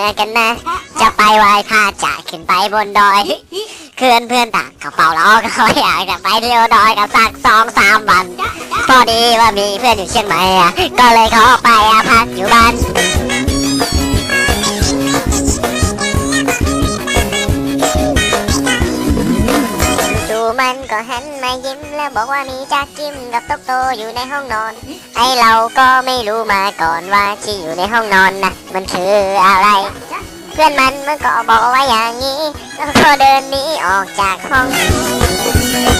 อกันนะ จะไปไหว้พระจะขึ้นไปบนดอย เพื่อนเพื่อนต่างกระเป๋าล้อก็อยากจะไปเที่ยวดอยกันสักสองสามวัน พอดีว่ามีเพื่อนอยู่เชียงใหม่ก็เลยขอไปอะพักอยู่บ้าน หันมายิ้มแล้วบอกว่ามีจากจิ้มกับต๊กโตอยู่ในห้องนอน ไอเราก็ไม่รู้มาก่อนว่าที่อยู่ในห้องนอนนะมันคืออะไร เพื่อนมันมันก็บอกว่าอย่างนี้ แล้วก็เดินหนีออกจากห้อง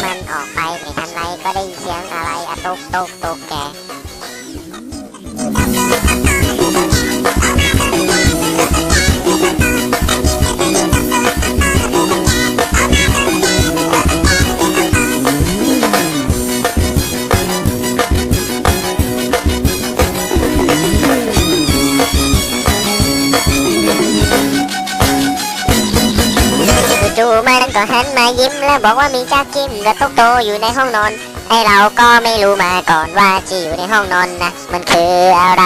มันออกไปไม่ทันไรก็ได้ยินเสียงอะไรอะตกตกตกแก มันก็หันมายิ้มแล้วบอกว่ามีจักจิ้มกับตุ๊กโตอยู่ในห้องนอน ไอเราก็ไม่รู้มาก่อนว่าที่อยู่ในห้องนอนนะ มันคืออะไร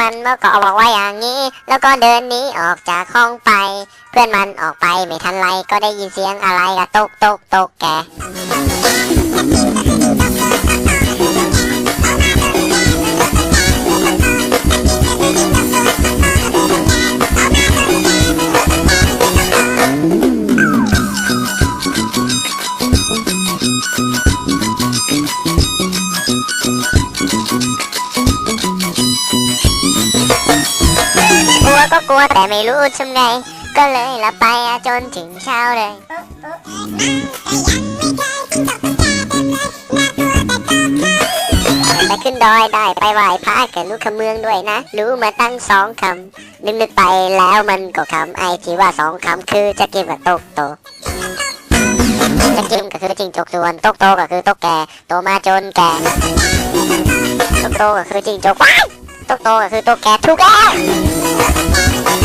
มันเมื่อก็บอกว่าอย่างนี้ แล้วก็เดินหนีออกจากห้องไป เพื่อนมันออกไปไม่ทันไรก็ได้ยินเสียงอะไรกับตกตกตกแก กลัวก็กลัวแต่ไม่รู้ทำไง ก็เลยลับไปจนถึงเช้าเลย ไปขึ้นดอยได้ไปไหว้พระกับลูกขเมืองด้วยนะ รู้มาตั้งสองคำนึกนึกไปแล้วมันก็คำไอที่ว่าสองคำคือจะกินกับตกโต จะกินก็คือจิงจกส่วนโตโตก็คือตกแก่โตมาจนแก่ตกโตก็คือจิงจกว้ายตกโตก็คือตกแก่ทุกแล้ว